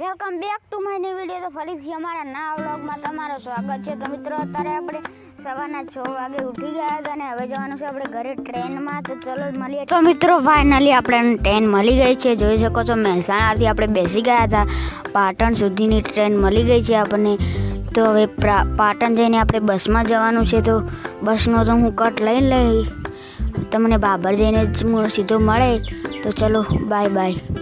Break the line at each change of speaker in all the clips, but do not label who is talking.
Welcome back to my new video તો ફરીથી અમારા નવા વ્લોગમાં તમારું સ્વાગત છે. તો મિત્રો, અત્યારે આપણે સવારના છ વાગે ઉઠી ગયા હતા અને હવે જવાનું છે આપણે ઘરે ટ્રેનમાં. તો ચલો મળીએ. તો મિત્રો ફાઇનલી આપણે ટ્રેન મળી ગઈ છે. જોઈ શકો છો, મહેસાણાથી આપણે બેસી ગયા હતા. પાટણ સુધીની ટ્રેન મળી ગઈ છે આપણને. તો હવે પાટણ જઈને આપણે બસમાં જવાનું છે. તો બસનો તો હું કટ લઈ લઈ. તમને બાબર જઈને જ સીધો મળે. તો ચલો બાય બાય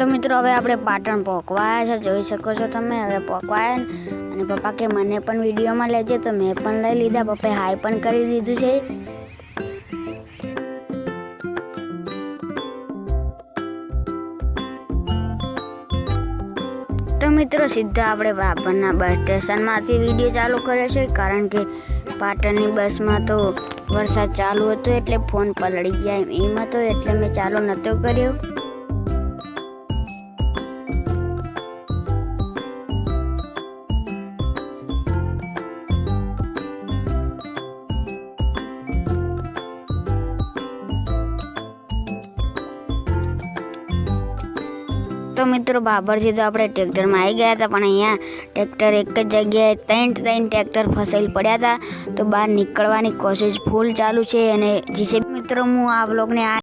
તો મિત્રો, હવે આપણે પાટણ પહોંચવાયા છે. જોઈ શકો છો તમે, હવે પહોંચવાયા અને પપ્પા કે મને પણ વિડીયોમાં લેજે, તો મેં પણ લઈ લીધા. પપ્પાએ હાઈ પણ કરી દીધું છે. તો મિત્રો, સીધા આપણે બાબરના બસ સ્ટેશનમાંથી વીડિયો ચાલુ કર્યો છે, કારણ કે પાટણની બસમાં તો વરસાદ ચાલુ હતો, એટલે ફોન પલળી ગયા એમ. હતો એટલે મેં ચાલુ નહોતો કર્યો. તો મિત્રો બાબરથી તો આપણે ટ્રેક્ટરમાં આવી ગયા હતા, પણ અહીંયા ટ્રેક્ટર એક જ જગ્યાએ ત્રણ ત્રણ ટ્રેક્ટર ફસાઈ પડ્યા હતા. તો બહાર નીકળવાની કોશિશ ફૂલ ચાલુ છે અને જીસે મિત્રો, હું આ બ્લોગને આ